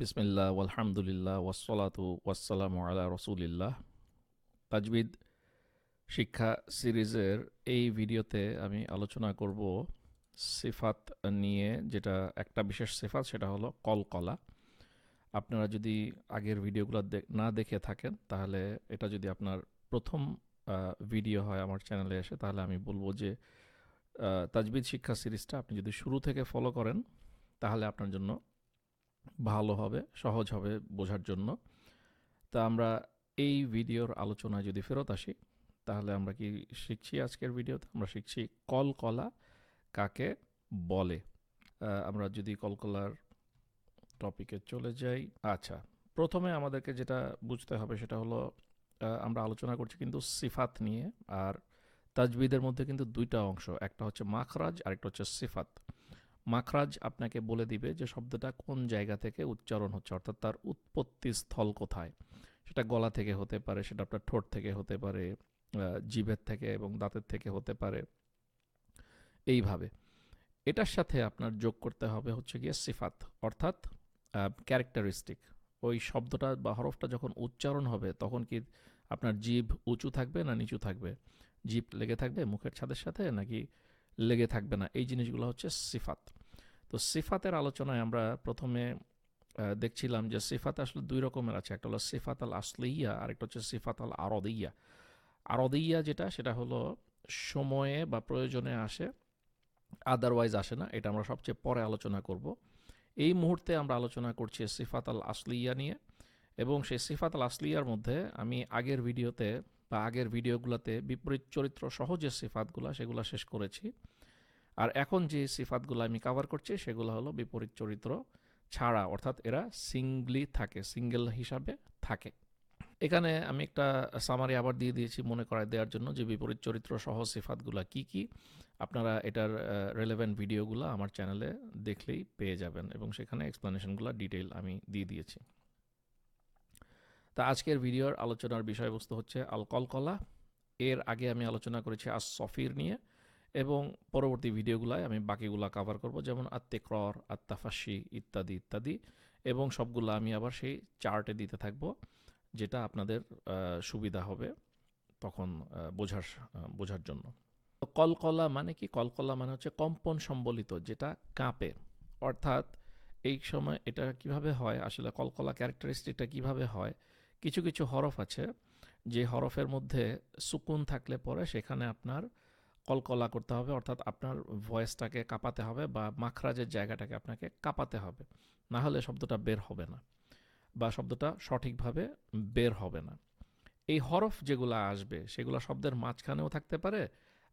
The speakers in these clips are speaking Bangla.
বিসমিল্লাহ আলহামদুলিল্লাহ ওয়াসসালাতু ওয়াসসালামু আলা রসুলিল্লাহ। তাজবিদ শিক্ষা সিরিজের এই ভিডিওতে আমি আলোচনা করব সিফাত নিয়ে, যেটা একটা বিশেষ সিফাত, সেটা হলো কলকলা। আপনারা যদি আগের ভিডিওগুলো না দেখে থাকেন, তাহলে এটা যদি আপনার প্রথম ভিডিও হয় আমার চ্যানেলে এসে, তাহলে আমি বলব যে তাজবিদ শিক্ষা সিরিজটা আপনি যদি শুরু থেকে ফলো করেন, তাহলে আপনার জন্য ভালো হবে, সহজ হবে বোঝার জন্য। তা আমরা এই ভিডিওর আলোচনায় যদি ফেরত আসি, তাহলে আমরা কি শিখছি আজকের ভিডিওতে? আমরা শিখছি কলকলা কাকে বলে। আমরা যদি কলকলার টপিকে চলে যাই। আচ্ছা প্রথমে আমাদেরকে যেটা বুঝতে হবে সেটা হলো আমরা আলোচনা করছি কিন্তু সিফাত নিয়ে, আর তাজবিদের মধ্যে কিন্তু দুইটা অংশ, একটা হচ্ছে মাখরাজ আর একটা হচ্ছে সিফাত। মাখরাজ আপনাকে বলে দিবে যে শব্দটা কোন জায়গা থেকে উচ্চারণ হচ্ছে, অর্থাৎ তার উৎপত্তি স্থল কোথায়। সেটা গলা থেকে হতে পারে, সেটা আপনার ঠোঁট থেকে হতে পারে জিভের থেকে এবং দাঁতের থেকে হতে পারে। এইভাবে। এটার সাথে আপনার যোগ করতে হবে হচ্ছে গিয়ে সিফাত, অর্থাৎ ক্যারেক্টারিস্টিক ওই শব্দটা বা হরফটা যখন উচ্চারণ হবে, তখন কি আপনার জিভ উঁচু থাকবে না নিচু থাকবে? জিভ লেগে থাকবে মুখের ছাদের সাথে নাকি লেগে থাকবে না? এই জিনিসগুলো হচ্ছে সিফাত। তো সিফাতের আলোচনায় আমরা প্রথমে দেখছিলাম যে সিফাত আসলে দুই রকমের আছে। একটা হলো সিফাত আল আসলিয়া আর একটা হচ্ছে সিফাত আল আরদিয়া। আরদিয়া যেটা, সেটা হলো সময়ে বা প্রয়োজনে আসে আদারওয়াইজ আসে না। এটা আমরা সবচেয়ে পরে আলোচনা করব। এই মুহূর্তে আমরা আলোচনা করছি সিফাত আল আসলিয়া নিয়ে এবং সেই সিফাত আল আসলিয়ার মধ্যে আমি আগের ভিডিওতে বা আগের ভিডিওগুলোতে বিপরীত চরিত্র সহ যে সিফাতগুলো, সেগুলো শেষ করেছি। আর এখন যে সিফাতগুলো আমি কভার করছি, সেগুলো হলো বিপরীত চরিত্র ছাড়া, অর্থাৎ এরা সিঙ্গলি থাকে সিঙ্গেল হিসাবে থাকে। এখানে আমি একটা সামারি আবার দিয়ে দিয়েছি মনে করায় দেওয়ার জন্য যে বিপরীত চরিত্র সহ সিফাতগুলো কি কি, আপনারা এটার রেলেভেন্ট ভিডিওগুলো আমার চ্যানেলে দেখলেই পেয়ে যাবেন এবং সেখানে এক্সপ্লেনেশনগুলো ডিটেইল আমি দিয়ে দিয়েছি। তা আজকের ভিডিওর আলোচনার বিষয়বস্তু হচ্ছে আল কলকলা এর আগে আমি আলোচনা করেছি আস সফির নিয়ে। এবং পরবর্তী ভিডিওগুলোয় আমি বাকিগুলা কভার করব, যেমন আত্মেক্রর আত্মাফাসি ইত্যাদি ইত্যাদি, এবং সবগুলো আমি আবার সেই চার্টে দিতে থাকব, যেটা আপনাদের সুবিধা হবে তখন বোঝার বোঝার জন্য। কলকলা মানে কি? কলকলা মানে হচ্ছে কম্পন সম্বলিত, যেটা কাঁপে। অর্থাৎ এই সময় এটা কীভাবে হয়? আসলে কলকলা ক্যারেক্টারিস্টিকটা কীভাবে হয়? কিছু কিছু হরফ আছে, যে হরফের মধ্যে সুকুন থাকলে পরে সেখানে আপনার কলকলা করতে হবে, অর্থাৎ আপনার ভয়েসটাকে কাঁপাতে হবে বা মাখরাজের জায়গাটাকে আপনাকে কাঁপাতে হবে। না হলে শব্দটা বের হবে না বা শব্দটা সঠিকভাবে বের হবে না। এই হরফ যেগুলো আসবে, সেগুলো শব্দের মাঝখানেও থাকতে পারে,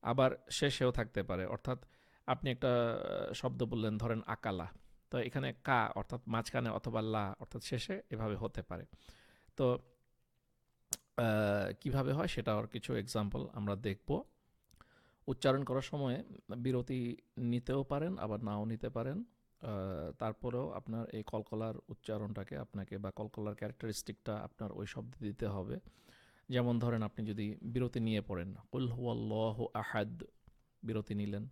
আবার শেষেও থাকতে পারে। অর্থাৎ আপনি একটা শব্দ বললেন, ধরেন আকালা। তো এখানে কা অর্থাৎ মাঝখানে অথবা লা অর্থাৎ শেষে এভাবে হতে পারে। তো কীভাবে হয় সেটার কিছু এক্সাম্পল আমরা দেখব। উচ্চারণ করার সময় বিরতি নিতেও পারেন, আবার নাও নিতে পারেন। তারপরেও আপনার এই কলকলার উচ্চারণটাকে আপনাকে বা কলকলার ক্যারেক্টারিস্টিকটা আপনার ওই শব্দ দিতে হবে। যেমন ধরেন আপনি যদি বিরতি নিয়ে পড়েন, কুল হুয়াল্লাহু আহাদ বিরতি নিলেন।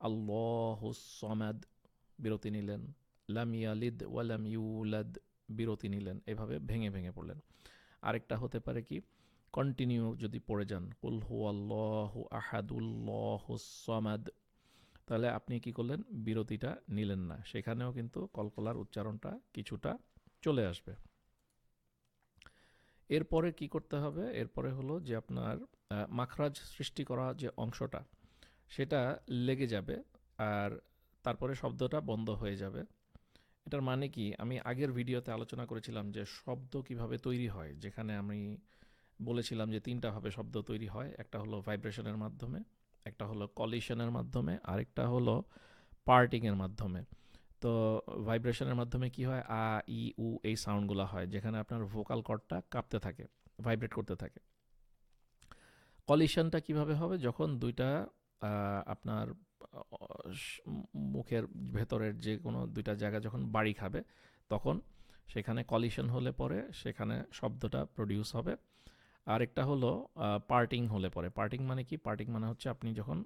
আল্লাহু সমাদ বিরতি নিলেন। লাম ইয়ালিদ ওয়ালাম ইউলাদ বিরতি নিলেন। এভাবে ভেঙে ভেঙে পড়লেন। আরেকটা হতে পারে কি কন্টিনিউ যদি পড়ে যান, কুল হুয়াল্লাহু আহাদুল্লাহু সমাদ তাহলে আপনি কি করলেন? বিরতিটা নিলেন না। সেখানেও কিন্তু কলকলার উচ্চারণটা কিছুটা চলে আসবে। এরপরে কি করতে হবে? এরপরে হলো যে আপনার মাখরাজ সৃষ্টি করা যে অংশটা, সেটা লেগে যাবে আর তারপরে শব্দটা বন্ধ হয়ে যাবে। এটার মানে কি? আমি আগের ভিডিওতে আলোচনা করেছিলাম যে শব্দ কীভাবে তৈরি হয়, যেখানে আমি বলেছিলাম যে তিনটা ভাবে শব্দ তৈরি হয়, একটা হলো ভাইব্রেশনের মাধ্যমে, একটা হলো কলিশনের মাধ্যমে, আরেকটা হলো পার্টিংয়ের মাধ্যমে। তো ভাইব্রেশনের মাধ্যমে কি হয়? আ, ই, উ, এই সাউন্ডগুলো হয়, যেখানে আপনার ভোকাল কর্ডটা কাঁপতে থাকে ভাইব্রেট করতে থাকে। কলিশনটা কীভাবে হবে? যখন দুইটা আপনার, মুখের ভেতরের যে কোনো দুইটা জায়গা যখন বাড়ি খাবে, তখন সেখানে কলিশন হলে পরে সেখানে শব্দটা প্রডিউস হবে। আরেকটা হলো পার্টিং হলে পরে। পার্টিং মানে কি? পার্টিং মানে হচ্ছে আপনি যখন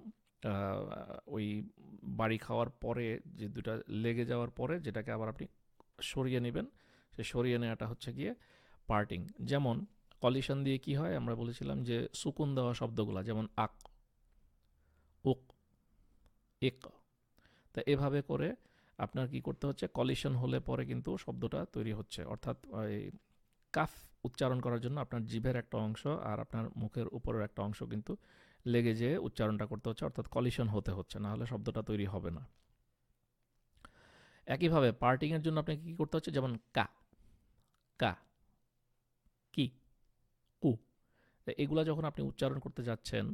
ওই বাড়ি খাওয়ার পরে যে দুটা লেগে যাওয়ার পরে যেটাকে আবার আপনি সরিয়ে নেবেন, সে সরিয়ে নেওয়াটা হচ্ছে গিয়ে পার্টিং। যেমন কলিশন দিয়ে কি হয়? আমরা বলেছিলাম যে সুকুন দেওয়া শব্দগুলো, যেমন আক, উক এক তা এভাবে করে আপনার কি করতে হচ্ছে? কলিশন হলে পরে কিন্তু শব্দটা তৈরি হচ্ছে। অর্থাৎ কাফ উচ্চারণ করার জন্য আপনার জিভের একটা অংশ আর আপনার মুখের উপরের একটা অংশ কিন্তু লেগে যেয়ে উচ্চারণটা করতে হচ্ছে, অর্থাৎ কলিশন হতে হচ্ছে না হলে শব্দটা তৈরি হবে না। একইভাবে পার্টিংয়ের জন্য আপনাকে কী করতে হচ্ছে? যেমন কা কা, কি, কু। এগুলা যখন আপনি উচ্চারণ করতে যাচ্ছেন,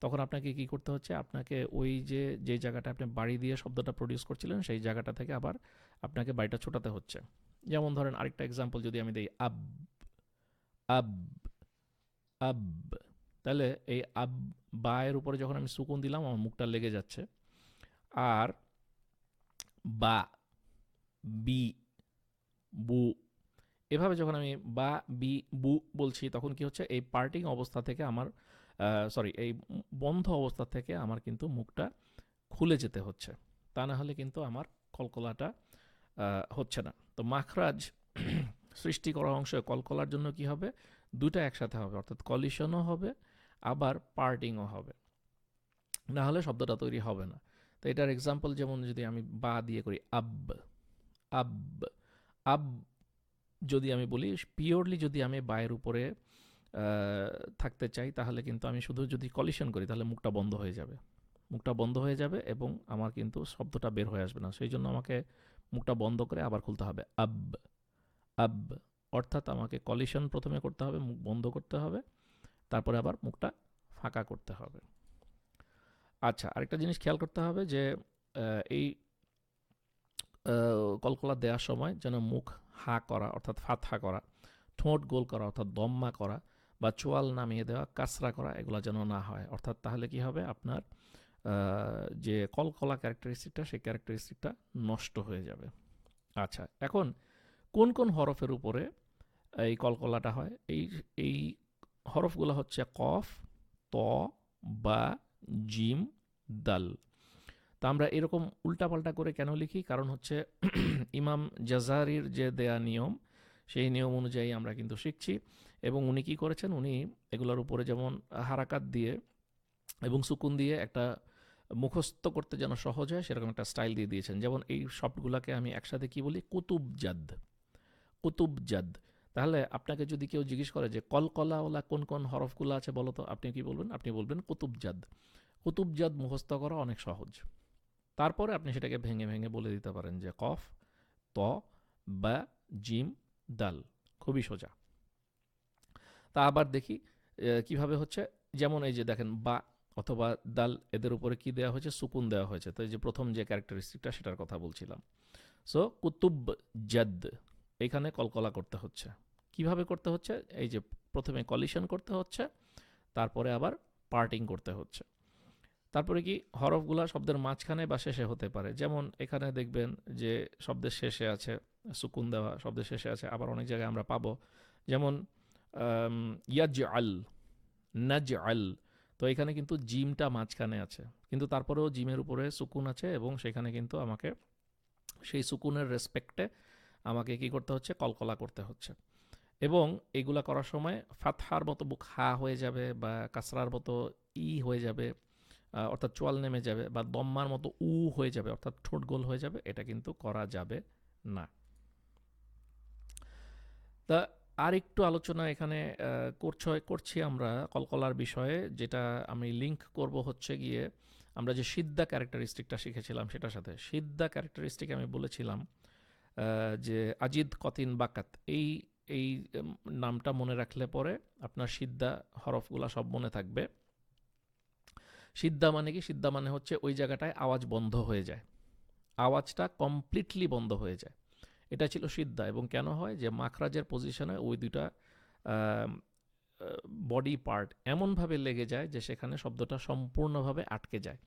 তখন আপনাকে কি করতে হচ্ছে? আপনাকে ওই যে যে জায়গাটা আপনি বাড়ি দিয়ে শব্দটা প্রডিউস করছিলেন, সেই জায়গাটা থেকে আবার আপনাকে বাড়িটা ছোটাতে হচ্ছে। যেমন ধরেন আরেকটা এক্সাম্পল যদি আমি দিই, আব আব আব, তাহলে এই আব বায়ের উপরে যখন আমি সুকুন দিলাম, আমার মুখটা লেগে যাচ্ছে। আর বা, বি, বু, এভাবে যখন আমি বা, বি, বু বলছি, তখন কি হচ্ছে? এই পার্টিং অবস্থা থেকে আমার সরি এই বন্ধ অবস্থা থেকে আমার কিন্তু মুখটা খুলে যেতে হচ্ছে। তা না হলে কিন্তু আমার কলকলাটা হচ্ছে না। তো মাখরাজ সৃষ্টি করা অংশ কলকলার জন্য কি হবে? দুটা একসাথে হবে, অর্থাৎ কলিশনও হবে, আবার পার্টিংও হবে। না হলে শব্দটা তৈরি হবে না। তো এটার এক্সাম্পল যেমন যদি আমি বা দিয়ে করি, আব আব আব যদি আমি বলি পিওরলি যদি আমি বায়ের উপরে থাকতে চাই, তাহলে কিন্তু আমি শুধু যদি কলিশন করি, তাহলে মুখটা বন্ধ হয়ে যাবে। মুখটা বন্ধ হয়ে যাবে এবং আমার কিন্তু শব্দটা বের হয়ে আসবে না। সেই জন্য আমাকে মুখটা বন্ধ করে আবার খুলতে হবে। আব আব, অর্থাৎ আমাকে কলিশন প্রথমে করতে হবে, মুখ বন্ধ করতে হবে, তারপরে আবার মুখটা ফাঁকা করতে হবে। আচ্ছা আরেকটা জিনিস খেয়াল করতে হবে যে এই কলকলা দেওয়ার সময় যেন মুখ হা করা, অর্থাৎ ফাতহা করা, ঠোঁট গোল করা, অর্থাৎ দম্মা করা বা চোয়াল নামিয়ে দেওয়া, কাসরা করা, এগুলো যেন না হয়। অর্থাৎ তাহলে কি হবে? আপনার যে কলকলা ক্যারেক্টারিস্টিকটা সেই ক্যারেক্টারিস্টিকটা নষ্ট হয়ে যাবে। আচ্ছা এখন কোন কোন হরফের উপরে এই কলকলাটা হয়? এই এই হরফগুলো হচ্ছে কফ, ত, বা, জিম, দাল। তা আমরা এরকম উল্টাপাল্টা করে কেন লিখি? কারণ হচ্ছে ইমাম জাজারির যে দেয়া নিয়ম, সেই নিয়ম অনুযায়ী আমরা কিন্তু শিখছি। এবং উনি কি করেছেন? উনি এগুলোর উপরে যেমন হারাকাত দিয়ে এবং সুকুন দিয়ে একটা মুখস্থ করতে যেন সহজ হয়, সেরকম একটা স্টাইল দিয়ে দিয়েছেন। যেমন এই শব্দগুলোকে আমি একসাথে কি বলি? কুতুবজাদ। কুতুবজাদ। তাহলে আপনাকে যদি কেউ জিজ্ঞেস করে যে, কলকলাওয়ালা কোন কোন হরফগুলো আছে বলো তো? আপনি কি বলবেন? আপনি বলবেন কুতুবজাদ। কুতুবজাদ মুখস্থ করা অনেক সহজ। তারপরে আপনি সেটাকে ভেঙে ভেঙে বলে দিতে পারেন যে, কফ, ত, বা, জিম, দাল। খুবই সোজা। তা আবার দেখি কীভাবে হচ্ছে? যেমন এই যে দেখেন, বা অথবা দাল এদের উপরে কি দেওয়া হয়েছে? সুকুন দেওয়া হয়েছে। তো যে প্রথম যে ক্যারেক্টারিস্টিকটা, সেটার কথা বলছিলাম। সো কুতুব জাদ, এখানে কলকলা করতে হচ্ছে। কীভাবে করতে হচ্ছে? এই যে প্রথমে কলিশন করতে হচ্ছে, তারপরে আবার পার্টিং করতে হচ্ছে। তারপরে কি হরফগুলা শব্দের মাঝখানে বা শেষে হতে পারে। যেমন এখানে দেখবেন যে শব্দের শেষে আছে, সুকুন দেওয়া শব্দের শেষে আছে, আবার অনেক জায়গায় আমরা পাবো। যেমন ইয়াজ আল নাজ আল তো এখানে কিন্তু জিমটা মাঝখানে আছে। কিন্তু তারপরেও জিমের উপরে সুকুন আছে এবং সেখানে কিন্তু আমাকে সেই সুকুনের রেসপেক্টে আমাকে কি করতে হচ্ছে? কলকলা করতে হচ্ছে। এবং এগুলা করার সময় ফাতহার মতো বুক হা হয়ে যাবে বা কাসরার মতো ই হয়ে যাবে অর্থাৎ চোয়াল নেমে যাবে বা দম্মার মতো উ হয়ে যাবে, অর্থাৎ ঠোঁট গোল হয়ে যাবে, এটা কিন্তু করা যাবে না। তা আর একটু আলোচনা এখানে আহ, করছ আমরা কলকলার বিষয়ে যেটা আমি লিংক করব হচ্ছে গিয়ে আমরা যে সিদ্ধা ক্যারেক্টারিস্টিকটা শিখেছিলাম সেটার সাথে। সিদ্ধা ক্যারেক্টারিস্টিক আমি বলেছিলাম যে আজিদ কতিন বাকাত এই এই নামটা মনে রাখলে পরে আপনার সিদ্ধা হরফগুলা সব মনে থাকবে। সিদ্ধা মানে কি? সিদ্ধা মানে হচ্ছে ওই জায়গাটায় আওয়াজ বন্ধ হয়ে যায়। আওয়াজটা কমপ্লিটলি বন্ধ হয়ে যায়। এটা ছিল সিদ্ধা এবং কেন হয় যে মাখরাজের পজিশনে ওই দুইটা বডি পার্ট এমনভাবে লেগে যায় যে সেখানে শব্দটা সম্পূর্ণভাবে আটকে যায়।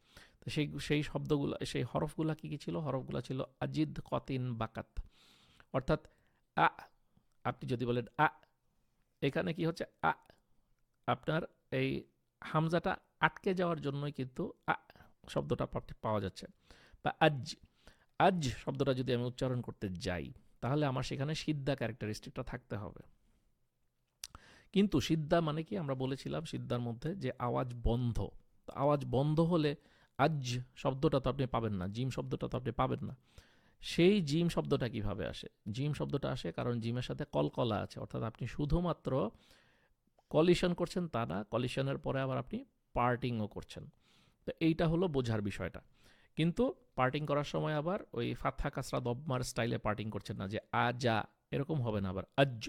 তো সেই সেই শব্দগুলো, সেই হরফগুলা কী কী ছিল? হরফগুলো ছিল আজিদ কতিন বাকাত অর্থাৎ আ, আপনি যদি বলেন আ, এখানে কি হচ্ছে? আ, আপনার এই হামজাটা আটকে যাওয়ার জন্যই কিন্তু আ শব্দটা পাওয়া যাচ্ছে। বা আজ আজ শব্দটা যদি আমি উচ্চারণ করতে যাই, তাহলে আমার সেখানে সিদ্ধা ক্যারেক্টারিস্টিকটা থাকতে হবে। কিন্তু সিদ্ধা মানে কি? আমরা বলেছিলাম সিদ্ধার মধ্যে যে আওয়াজ বন্ধ। আওয়াজ বন্ধ হলে আজ শব্দটা তো আপনি পাবেন না, জিম শব্দটা তো আপনি পাবেন না। সেই জিম শব্দটা কীভাবে আসে? জিম শব্দটা আসে কারণ জিমের সাথে কলকলা আছে, অর্থাৎ আপনি শুধুমাত্র কলিশন করছেন তা না, কলিশনের পরে আবার আপনি পার্টিংও করছেন। তো এইটা হলো বোঝার বিষয়টা। কিন্তু পার্টিং করার সময় আবার ওই ফাথা কাসরা দবমার স্টাইলে পার্টিং করছেন না যে আ, যা, এরকম হবে না আবার, আজ।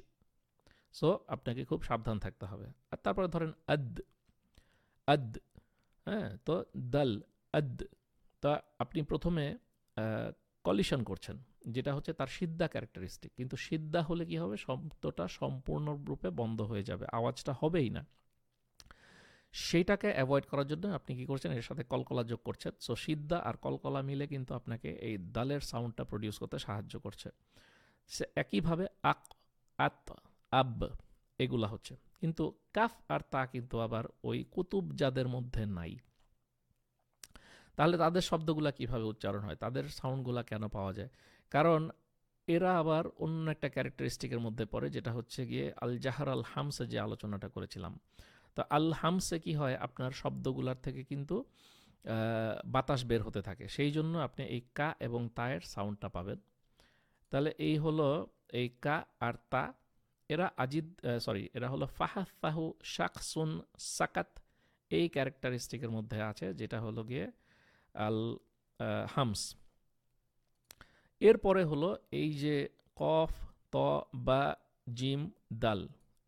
সো আপনাকে খুব সাবধান থাকতে হবে। আর তারপরে ধরেন আদ আদ হ্যাঁ তো দাল, আদ। তা আপনি প্রথমে কলিশন করছেন, যেটা হচ্ছে তার সিদ্ধা ক্যারেক্টারিস্টিক কিন্তু সিদ্ধা হলে কি হবে? শব্দটা সম্পূর্ণরূপে বন্ধ হয়ে যাবে। আওয়াজটা হবেই না। সেইটাকে অ্যাভয়েড করার জন্য আপনি কি করছেন? এর সাথে কলকলা যোগ করছেন। সো সিদ্ধা আর কলকলা মিলে কিন্তু আপনাকে এই দালের সাউন্ডটা প্রডিউস করতে সাহায্য করছে। সে একইভাবে আক, আত, আব এগুলা হচ্ছে। কিন্তু কাফ আর তা কিন্তু আবার ওই কুতুব যাদের মধ্যে নাই। তাহলে তাদের শব্দগুলা কীভাবে উচ্চারণ হয়? তাদের সাউন্ডগুলা কেন পাওয়া যায়? কারণ এরা আবার অন্য একটা ক্যারেক্টারিস্টিকের মধ্যে পড়ে, যেটা হচ্ছে গিয়ে আল জাহার আল হামসে যে আলোচনাটা করেছিলাম। তো আল হামসে কি হয়? আপনার শব্দগুলার থেকে কিন্তু বাতাস বের হতে থাকে। সেই জন্য আপনি এই কা এবং তায়ের সাউন্ডটা পাবেন। তাহলে এই হলো এই কা আর তা। এরা আজিদ সরি এরা হলো ফাহাফাহু শাকসুন সাকাত। এই ক্যারেক্টারিস্টিকের মধ্যে আছে, যেটা হলো গিয়ে আল হামস। এরপরে হলো এই যে কফ, ত, বা, জিম, দাল।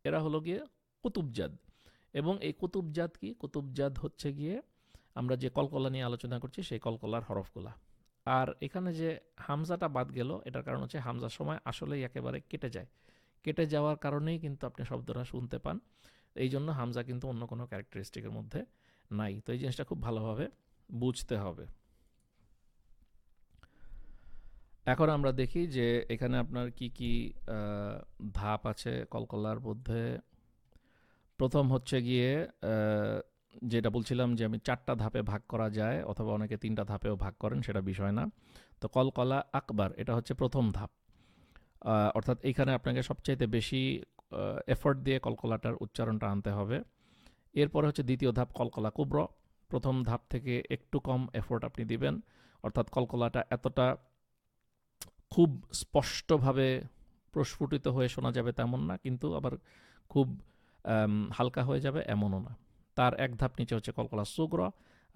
এরা হলো গিয়ে কুতুবজাদ। এবং এই কুতুবজাদ কি? কুতুবজাদ হচ্ছে গিয়ে আমরা যে কলকলা নিয়ে আলোচনা করছি, সেই কলকলার হরফগুলা। আর এখানে যে হামজাটা বাদ গেল, এটার কারণ হচ্ছে হামজার সময় আসলেই একেবারে কেটে যায়। কেটে যাওয়ার কারণেই কিন্তু আপনি শব্দটা শুনতে পান। এই জন্য হামজা কিন্তু অন্য কোনো ক্যারেক্টারিস্টিকের মধ্যে নাই। তো এই জিনিসটা খুব ভালোভাবে বুঝতে হবে। এখন আমরা দেখি যে এখানে আপনার কি কি ধাপ আছে কলকলার মধ্যে? প্রথম হচ্ছে গিয়ে যেটা বলছিলাম যে আমি চারটা ধাপে ভাগ করা যায় অথবা অনেকে তিনটা ধাপেও ভাগ করেন, সেটা বিষয় না। তো কলকলা আকবার, এটা হচ্ছে প্রথম ধাপ। অর্থাৎ এইখানে আপনাকে সবচাইতে বেশি এফোর্ট দিয়ে কলকলাটার উচ্চারণটা আনতে হবে। এরপরে হচ্ছে দ্বিতীয় ধাপ, কলকলা কুব্র। প্রথম ধাপ থেকে একটু কম এফোর্ট আপনি দিবেন। অর্থাৎ কলকলাটা এতটা খুব স্পষ্টভাবে প্রস্ফুটিত হয়ে শোনা যাবে তেমন না, কিন্তু আবার খুব হালকা হয়ে যাবে, এমনও না। তার এক ধাপ নিচে হচ্ছে কলকলা সুগ্র,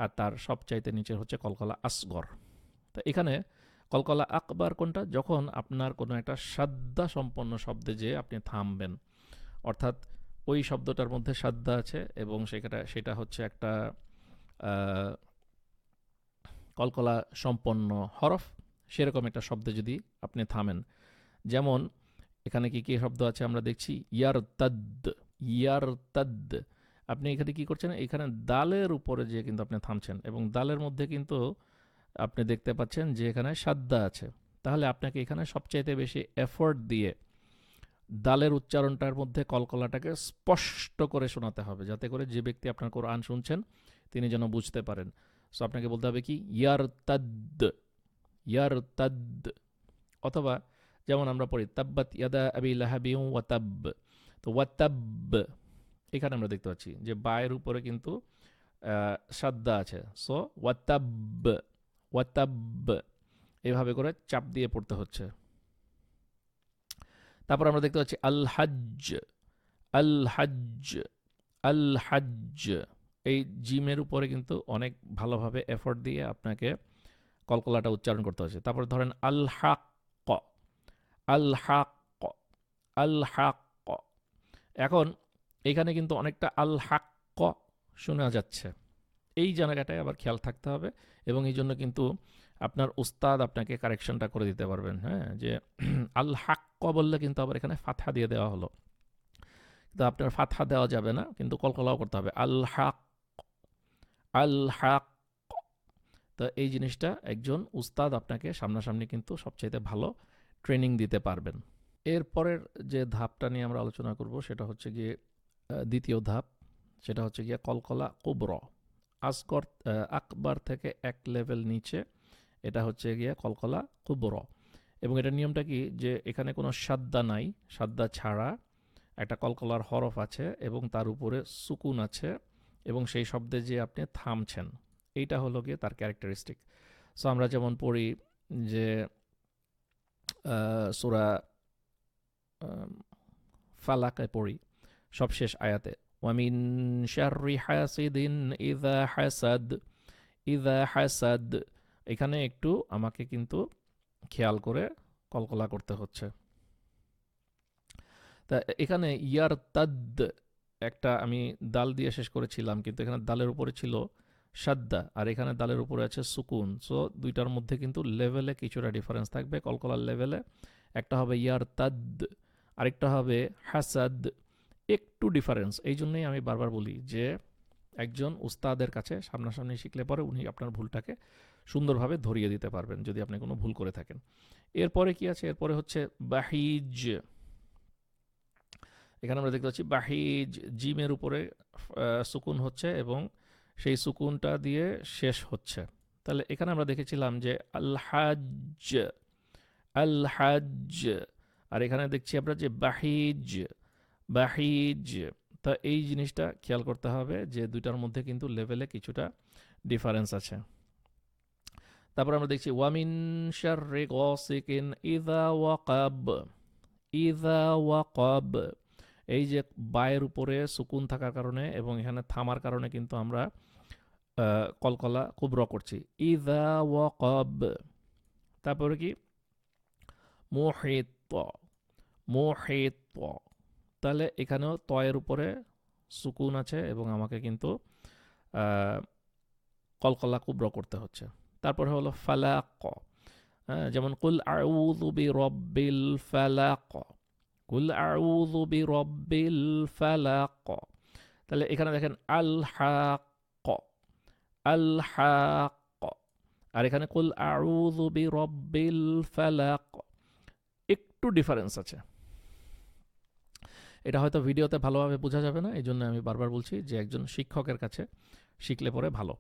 আর তার সবচাইতে নিচে হচ্ছে কলকলা আসগর। তো এখানে কলকলা আকবার কোনটা? যখন আপনার কোনো একটা সাদ্দা সম্পন্ন শব্দে যে আপনি থামবেন, অর্থাৎ ওই শব্দটার মধ্যে সাদ্দা আছে এবং সেটা সেটা হচ্ছে একটা কলকলা সম্পন্ন হরফ, সেরকম একটা শব্দে যদি আপনি থামেন। যেমন এখানে কি কি শব্দ আছে আমরা দেখছি? ইয়ার তাদ্দ ইয়ার তাদ্দ আপনি এখানে কি করছেন? এখানে দালের উপরে যে কিন্তু আপনি থামছেন এবং দালের মধ্যে কিন্তু আপনি দেখতে পাচ্ছেন যে এখানে সাদ্দা আছে। তাহলে আপনাকে এখানে সবচাইতে বেশি এফোর্ট দিয়ে দালের উচ্চারণটার মধ্যে কলকলাটাকে স্পষ্ট করে শোনাতে হবে, যাতে করে যে ব্যক্তি আপনার কোরআন শুনছেন, তিনি যেন বুঝতে পারেন। সো আপনাকে বলতে হবে কি? ইয়ার তাদ্দ ইয়ার তাদ্দ অথবা যেমন আমরা পড়ি, তাব্বাত ইয়াদা আবি লাহাবি ওয়াতাব তো ওয়াতাব এখানে আমরা দেখতে পাচ্ছি যে বায়ের উপরে কিন্তু সাদ্দা আছে। সো ওয়াতাব ওয়াতাব এভাবে করে চাপ দিয়ে পড়তে হচ্ছে। তারপর আমরা দেখতে পাচ্ছি আল হাজ আল হাজ আল হাজ এই জিমের উপরে কিন্তু অনেক ভালোভাবে এফোর্ট দিয়ে আপনাকে কলকলাটা উচ্চারণ করতে হচ্ছে। তারপর ধরেন আল হাক আল হাক আল হাক এখন এখানে কিন্তু অনেকটা আল হাক শোনা যাচ্ছে। এই জায়গাটায় আবার খেয়াল থাকতে হবে এবং এই জন্য কিন্তু আপনার উস্তাদ আপনাকে কারেকশনটা করে দিতে পারবেন হ্যাঁ? যে আল হাক বললে কিন্তু আবার এখানে ফাথা দিয়ে দেওয়া হলো। কিন্তু আপনার ফাথা দেওয়া যাবে না, কিন্তু কলকলাও করতে হবে। আল হাক আল হাক তো এই জিনিসটা একজন উস্তাদ আপনাকে সামনাসামনি কিন্তু সবচাইতে ভালো ট্রেনিং দিতে পারবেন। এরপরের যে ধাপটা নিয়ে আমরা আলোচনা করব সেটা হচ্ছে গিয়ে দ্বিতীয় ধাপ, সেটা হচ্ছে গিয়ে কলকলা কুব্র। আসগর আকবর থেকে এক লেভেল নিচে এটা হচ্ছে গিয়ে কলকলা কুব্র। এবং এটার নিয়মটা কি যে এখানে কোনো সাদ্দা নাই, সাদ্দা ছাড়া একটা কলকলার হরফ আছে এবং তার উপরে সুকুন আছে এবং সেই শব্দে যে আপনি থামছেন, এইটা হলো গিয়ে তার ক্যারেক্টারিস্টিক সো আমরা যেমন পড়ি যে সুরা ফালাকে পড়ি সবশেষ আয়াতে, ওয়ামিন শাররি হাসিদিন ইদা হাসাদ ইদা হাসাদ। এখানে একটু আমাকে কিন্তু খেয়াল করে কলকলা করতে হচ্ছে। তা এখানে ইয়ার তাদ একটা আমি দাল দিয়ে শেষ করেছিলাম, কিন্তু এখানে দালের উপরে ছিল সাদ্দা, আর এখানে দালের উপরে আছে সুকুন। সো, দুইটার মধ্যে কিন্তু লেভেলে কিছুটা ডিফারেন্স থাকবে। কলকলার লেভেলে একটা হবে ইয়ার তাদ আরেকটা হবে হাসাদ, একটু ডিফারেন্স এই জন্যই আমি বারবার বলি যে, একজন উস্তাদের কাছে সামনাসামনি শিখলে পরে উনি আপনার ভুলটাকে সুন্দরভাবে ধরিয়ে দিতে পারবেন, যদি আপনি কোনো ভুল করে থাকেন। এরপরে কি আছে? এরপরে হচ্ছে বাহিজ। এখানে আমরা দেখতে পাচ্ছি বাহিজ, জিমের উপরে সুকুন হচ্ছে এবং সেই সুকুনটা দিয়ে শেষ হচ্ছে। তাহলে এখানে আমরা দেখেছিলাম যে আল হাজ আল হাজ আর এখানে দেখছি আমরা যে বাহিজ বাহিজ, তা এই জিনিসটা খেয়াল করতে হবে যে দুইটার মধ্যে কিন্তু লেভেলে কিছুটা ডিফারেন্স আছে। তারপর আমরা দেখছি ওয়ামিন শাররি গাসিকিন ইযা ওয়াকাব ইযা ওয়াকাব। এই যে বায়ের উপরে সুকুন থাকার কারণে এবং এখানে থামার কারণে কিন্তু আমরা কলকলা খুব র করছি। ইদা ওয়াকাব। তারপরে কি? মোহিত। মোহিত তাহলে এখানেও তয়ের উপরে সুকুন আছে এবং আমাকে কিন্তু কলকলা কুব্র করতে হচ্ছে। তারপরে হলো ফালাক। যেমন কুল আউযু বি রব্বিল ফালাক। কুল আউযু বি রব্বিল ফালাক। তাহলে এখানে দেখেন আল হাক। আল হাক। আর এখানে কুল আউযু বি রব্বিল ফালাক। একটু ডিফারেন্স আছে। এটা হয়তো ভিডিওতে ভালোভাবে বোঝা যাবে না এই জন্য আমি বারবার বলছি যে একজন শিক্ষকের কাছে শিখলে পরে ভালো।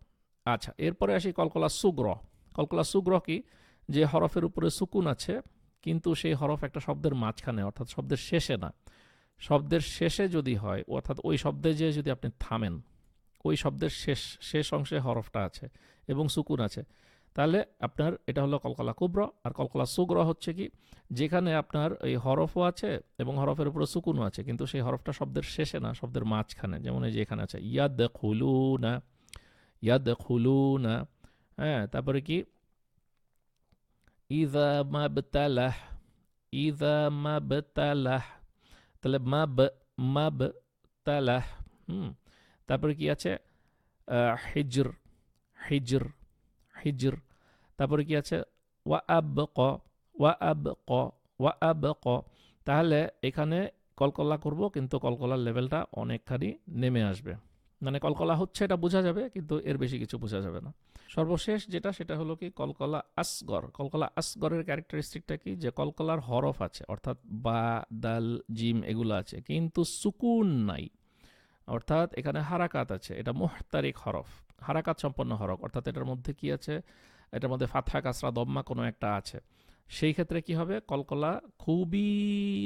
আচ্ছা এরপরে আসি কলকলা সুগ্রহ কলকলা সুগ্রহ কি? যে হরফের উপরে সুকুন আছে, কিন্তু সেই হরফ একটা শব্দের মাঝখানে, অর্থাৎ শব্দের শেষে না। শব্দের শেষে যদি হয়, অর্থাৎ ওই শব্দে যে যদি আপনি থামেন, ওই শব্দের শেষ শেষ অংশে হরফটা আছে এবং সুকুন আছে তাহলে আপনার এটা হলো কলকলা কুব্র, আর কলকলা সুগ্র হচ্ছে কি? যেখানে আপনার এই হরফও আছে এবং হরফের উপরে সুকুনও আছে, কিন্তু সেই হরফটা শব্দের শেষে না, শব্দের মাঝখানে। যেমন এই যে এখানে আছে ইয়াদ খুলু না ইয়াদ খুলু না হ্যাঁ তারপরে কি? ইদা মাবতালাহ ইদা মাবতালাহ তাহলে মাব মাব তালাহ হুম, তারপরে কি আছে? হিজর হিজর হিজর তারপরে কি আছে? ওয়া আব ক ওয়া আব ক ওয়া আব ক তাহলে এখানে কলকলা করব, কিন্তু কলকলার লেভেলটা অনেকখানি নেমে আসবে। মানে কলকলা হচ্ছে এটা বোঝা যাবে, কিন্তু এর বেশি কিছু বোঝা যাবে না। সর্বশেষ যেটা, সেটা হলো কি কলকলা আসগর। কলকলা আসগরের ক্যারেক্টারিস্টিকটা কি? যে কলকলার হরফ আছে, অর্থাৎ বা, দাল, জিম এগুলো আছে। কিন্তু সুকুন নাই। অর্থাৎ এখানে হারাকাত আছে, এটা মোহতারিক হরফ, হারাকাত সম্পন্ন হরফ, অর্থাৎ এটার মধ্যে কি আছে? এটার মধ্যে ফাথা কাসরা, দম্মা কোনো একটা আছে। সেই ক্ষেত্রে কি হবে? কলকলা খুবই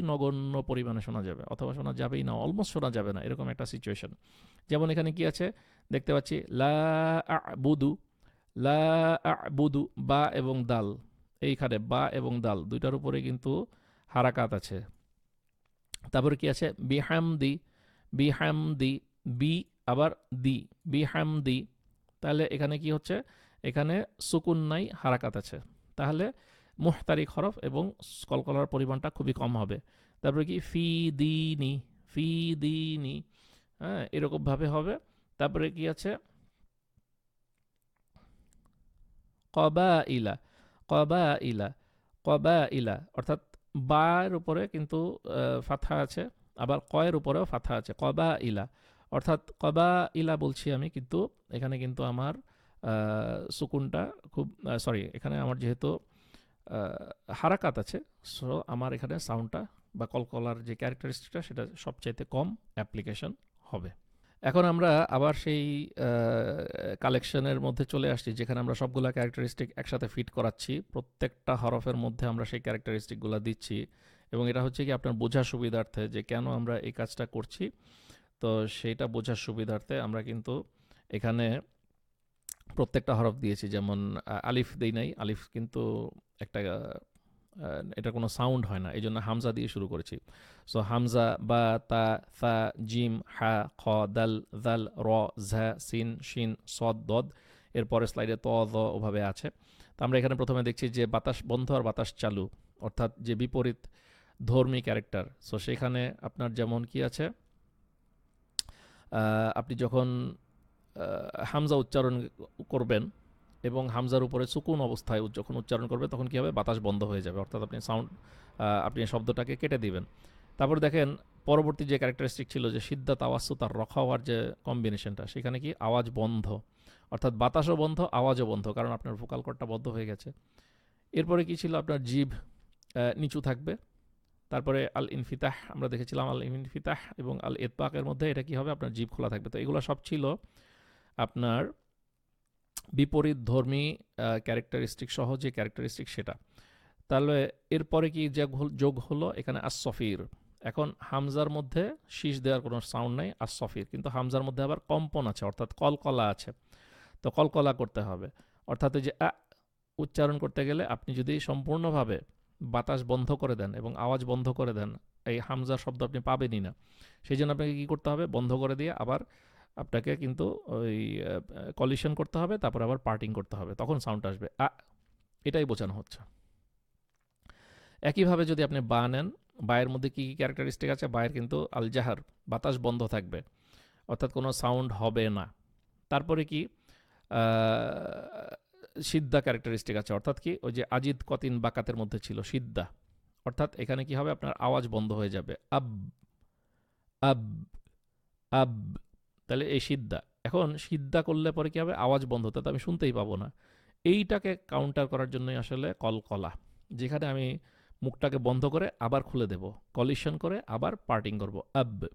নগণ্য পরিমাণে শোনা যাবে, অথবা শোনা যাবেই না অলমোস্ট শোনা যাবে না, এরকম একটা সিচুয়েশন যেমন এখানে কি আছে? দেখতে পাচ্ছি, লা বুদু লা বুদু বা এবং দাল, এইখানে বা এবং দাল, দুইটার উপরে কিন্তু হারাকাত আছে। তারপরে কি আছে? বিহামদি বিহামদি, বি আবার দি, বিহামদি। তাহলে এখানে কি হচ্ছে? এখানে সুকুন নাই, হারাকাত আছে। তাহলে মুহতারিক হরফ এবং কলকলার পরিমাণটা খুবই কম হবে। তারপরে কি? ফি দিনি ফি দিনি হ্যাঁ এরকমভাবে হবে। তারপরে কি আছে? কবা ইলা কবা ইলা কবা ইলা অর্থাৎ বার উপরে কিন্তু ফাথা আছে। আবার কয়ের উপরেও ফাথা আছে কবা ইলা অর্থাৎ কবা ইলা বলছি আমি, কিন্তু এখানে কিন্তু আমার সুকুনটা খুব সরি এখানে আমার যেহেতু হারাকাত আছে সো আমার এখানে সাউন্ডটা বা কলকলার যে ক্যারেক্টারিস্টিকটা সেটা সবচাইতে কম অ্যাপ্লিকেশন হবে। এখন আমরা আবার সেই কালেকশনের মধ্যে চলে আসছি, যেখানে আমরা সবগুলা ক্যারেক্টারিস্টিক একসাথে ফিট করাচ্ছি। প্রত্যেকটা হরফের মধ্যে আমরা সেই ক্যারেক্টারিস্টিকগুলো দিচ্ছি। এবং এটা হচ্ছে কি আপনার বোঝার সুবিধার্থে যে কেন আমরা এই কাজটা করছি। তো সেইটা বোঝার সুবিধার্থে আমরা কিন্তু এখানে প্রত্যেকটা হরফ দিয়েছি। যেমন আলিফ দেই নাই, আলিফ কিন্তু একটা এটা কোনো সাউন্ড হয় না এই জন্য হামজা দিয়ে শুরু করেছি। সো হামজা, বা, তা, সা, জিম, হা, খ, দাল দাল র, ঝা, সিন, শিন, সদ, দদ এরপরে স্লাইডে ত, দ ওভাবে আছে। তো আমরা এখানে প্রথমে দেখছি যে বাতাস বন্ধ আর বাতাস চালু। অর্থাৎ যে বিপরীত ধর্মী ক্যারেক্টার। সো সেখানে আপনার যেমন কি আছে আপনি যখন হামজা উচ্চারণ করবেন এবং হামজার উপরে সুকুন অবস্থায় যখন উচ্চারণ করবে তখন কী হবে? বাতাস বন্ধ হয়ে যাবে। অর্থাৎ আপনি সাউন্ড আপনি শব্দটাকে কেটে দিবেন। তারপর দেখেন পরবর্তী যে ক্যারেক্টারিস্টিক ছিল যে সিদ্ধা তাওয়াসু তার রখা হওয়ার যে কম্বিনেশনটা সেখানে কি? আওয়াজ বন্ধ। অর্থাৎ বাতাসও বন্ধ আওয়াজও বন্ধ কারণ আপনার ভোকাল কর্ডটা বন্ধ হয়ে গেছে। এরপরে কি ছিল? আপনার আহ, নিচু থাকবে। তারপরে আল ইনফিতাহ আমরা দেখেছিলাম আল ইনফিতাহ এবং আল এতপাকের মধ্যে এটা কি হবে? আপনার জীব খোলা থাকবে। তো এগুলো সব ছিল আপনার বিপরীত ধর্মী ক্যারেক্টারিস্টিক সহ যে ক্যারেক্টারিস্টিক সেটা। তাহলে এরপরে কি যোগ হল- যোগ হলো? এখানে আসফির এখন হামজার মধ্যে শীষ দেওয়ার কোনো সাউন্ড নাই আসফির কিন্তু হামজার মধ্যে আবার কম্পন আছে, অর্থাৎ কলকলা আছে। তো কলকলা করতে হবে। অর্থাৎ যে উচ্চারণ করতে গেলে আপনি যদি সম্পূর্ণভাবে বাতাস বন্ধ করে দেন এবং আওয়াজ বন্ধ করে দেন, এই হামজার শব্দ আপনি পাবেনই না। সেই জন্য আপনাকে কী করতে হবে? বন্ধ করে দিয়ে আবার আপনাকে কিন্তু ওই কলিশন করতে হবে, তারপর আবার পার্টিং করতে হবে। তখন সাউন্ড আসবে। এটাই বোঝানো হচ্ছে। একইভাবে যদি আপনি বা নেন, বায়ের মধ্যে কী কী ক্যারেক্টারিস্টিক আছে? বায়ের কিন্তু আলজাহার, বাতাস বন্ধ থাকবে। অর্থাৎ কোনো সাউন্ড হবে না। তারপরে কি? সিদ্ধা ক্যারেক্টারিস্টিক আছে। অর্থাৎ কি? ওই যে আজিদ কতিন বাকাতের মধ্যে ছিল সিদ্ধা অর্থাৎ এখানে কি হবে? আপনার আওয়াজ বন্ধ হয়ে যাবে। আব আব আব। তাহলে এই সিদ্ধা এখন সিদ্ধা করলে পরে কি হবে? আওয়াজ বন্ধ। তাতে আমি শুনতেই পাবো না। এইটাকে কাউন্টার করার জন্যই আসলে কলকলা যেখানে আমি মুখটাকে বন্ধ করে আবার খুলে দেব। কলিশন করে আবার পার্টিং করব। আব।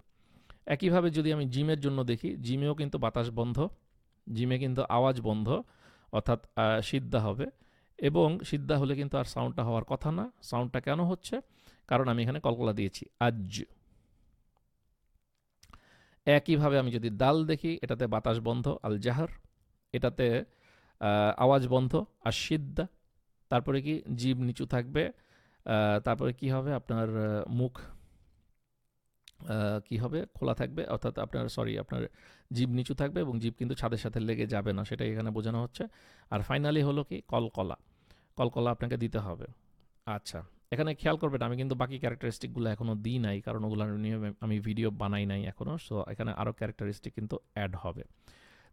একইভাবে যদি আমি জিমের জন্য দেখি জিমেও কিন্তু বাতাস বন্ধ। জিমে কিন্তু আওয়াজ বন্ধ। অর্থাৎ সিদ্ধা হবে। এবং সিদ্ধা হলে কিন্তু আর সাউন্ডটা হওয়ার কথা না। সাউন্ডটা কেন হচ্ছে? কারণ আমি এখানে কলকলা দিয়েছি। আজ একইভাবে আমি যদি দাল দেখি, এটাতে বাতাস বন্ধ আল জাহার এটাতে আওয়াজ বন্ধ আর সিদ্ধা তারপরে কি? জীব নিচু থাকবে। তারপরে কি হবে? আপনার মুখ কি হবে? খোলা থাকবে। অর্থাৎ আপনার সরি আপনার জীব নিচু থাকবে এবং জীব কিন্তু ছাদের সাথে লেগে যাবে না, সেটাই এখানে বোঝানো হচ্ছে। আর ফাইনালি হলো কি? কলকলা। কলকলা আপনাকে দিতে হবে। আচ্ছা এখানে খেয়াল করবেন, আমি কিন্তু বাকি ক্যারেক্টারিস্টিকগুলো এখনও দিই নাই, কারণ ওগুলো নিয়ে আমি- ভিডিও বানাই নাই এখনও সো এখানে আরও ক্যারেক্টারিস্টিক কিন্তু অ্যাড হবে।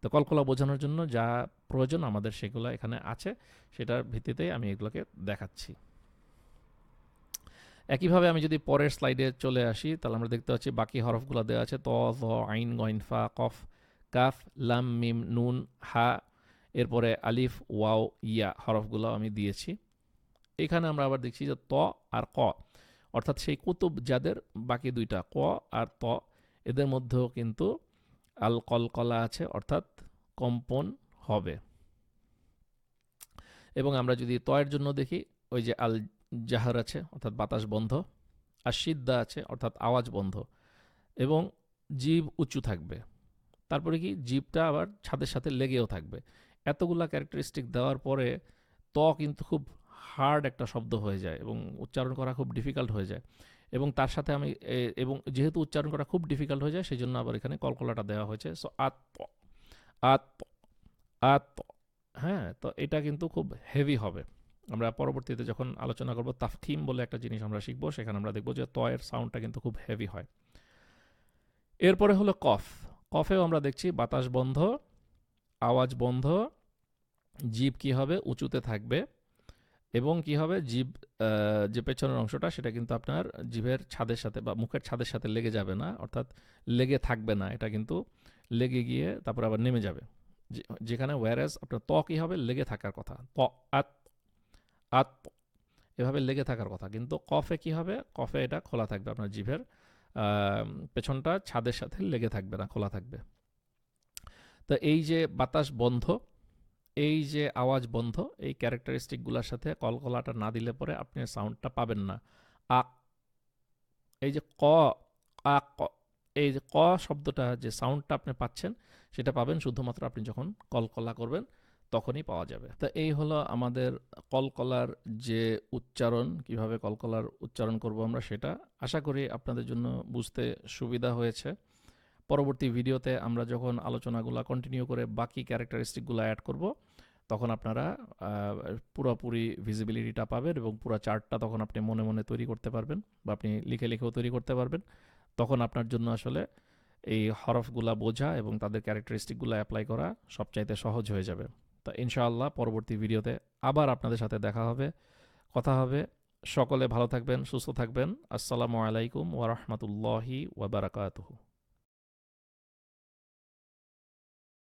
তো কলকলা বোঝানোর জন্য যা প্রয়োজন আমাদের সেগুলো এখানে আছে, সেটার ভিত্তিতেই আমি এগুলোকে দেখাচ্ছি। একইভাবে আমি যদি পরের স্লাইডে চলে আসি, তাহলে আমরা দেখতে পাচ্ছি বাকি হরফগুলো দেওয়া আছে, ত, জ, আইন গইন কফ, কাফ, লাম, মিম, নুন, হা, এরপরে আলিফ, ওয়াও, ইয়া হরফগুলো আমি দিয়েছি। এখানে আমরা আবার দেখছি যে ত আর ক, অর্থাৎ সেই কুতুব যাদের, বাকি দুইটা ক আর ত, এদের মধ্যেও কিন্তু আল কলকলা আছে, অর্থাৎ কম্পন হবে। এবং আমরা যদি তয়ের জন্য দেখি, ওই যে আল জাহার আছে, অর্থাৎ বাতাস বন্ধ, আর সিদ্ধা আছে, অর্থাৎ আওয়াজ বন্ধ, এবং জীব উঁচু থাকবে। তারপরে কি? জীবটা আবার ছাদের সাথে লেগেও থাকবে। এতগুলা ক্যারেক্টারিস্টিক দেওয়ার পরে ত কিন্তু খুব হার্ড একটা শব্দ হয়ে যায় এবং উচ্চারণ করা খুব ডিফিকাল্ট হয়ে যায়। এবং তার সাথে আমি এবং যেহেতু উচ্চারণ করা খুব ডিফিকাল্ট হয়ে যায় সেই জন্য আবার এখানে কলকলাটা দেওয়া হয়েছে। সো আত আত আত হ্যাঁ তো এটা কিন্তু খুব হেভি হবে। আমরা পরবর্তীতে যখন আলোচনা করব তাফকিম বলে একটা জিনিস আমরা শিখব, সেখানে আমরা দেখব যে তয়ের সাউন্ডটা কিন্তু খুব হেভি হয়। এরপরে হলো কফ। কফেও আমরা দেখছি বাতাস বন্ধ, আওয়াজ বন্ধ, জীব কি হবে? উঁচুতে থাকবে। এবং কি হবে? জীব যে পেছনের অংশটা, সেটা কিন্তু আপনার জিভের ছাদের সাথে বা মুখের ছাদের সাথে লেগে যাবে না, অর্থাৎ লেগে থাকবে না, এটা কিন্তু লেগে গিয়ে তারপর আবার নেমে যাবে। যেখানে ওয়ারেস আপনার ত কি হবে? লেগে থাকার কথা। ত, আত আত এভাবে লেগে থাকার কথা। কিন্তু কফে কি হবে? কফে এটা খোলা থাকবে আপনার জিভের পেছনটা ছাদের সাথে লেগে থাকবে না, খোলা থাকবে। তো এই যে বাতাস বন্ধ, এই যে আওয়াজ বন্ধ, এই ক্যারেক্টারিস্টিকগুলোর সাথে কলকলাটা না দিলে পরে আপনি সাউন্ডটা পাবেন না। আ, এই যে ক, আ, ক, এই যে ক শব্দটা যে সাউন্ডটা আপনি পাচ্ছেন, সেটা পাবেন শুধুমাত্র আপনি যখন কলকলা করবেন। তখনই পাওয়া যাবে। তো এই হলো আমাদের কলকলার যে উচ্চারণ, কীভাবে কলকলার উচ্চারণ করব আমরা সেটা। আশা করি আপনাদের জন্য বুঝতে সুবিধা হয়েছে। পরবর্তী ভিডিওতে আমরা যখন আলোচনাগুলো কন্টিনিউ করে বাকি ক্যারেক্টারিস্টিকগুলো অ্যাড করব, তখন আপনারা পুরোপুরি ভিজিবিলিটিটা পাবেন এবং পুরো চার্টটা তখন আপনি মনে মনে তৈরি করতে পারবেন বা আপনি লিখে লিখেও তৈরি করতে পারবেন। তখন আপনার জন্য আসলে এই হরফগুলা বোঝা এবং তাদের ক্যারেক্টারিস্টিকগুলো অ্যাপ্লাই করা সবচাইতে সহজ হয়ে যাবে। তো ইনশাআল্লাহ পরবর্তী ভিডিওতে আবার আপনাদের সাথে দেখা হবে, কথা হবে। সকলে ভালো থাকবেন, সুস্থ থাকবেন। আসসালামু আলাইকুম ওয়া রাহমাতুল্লাহি ওয়া বারাকাতুহু।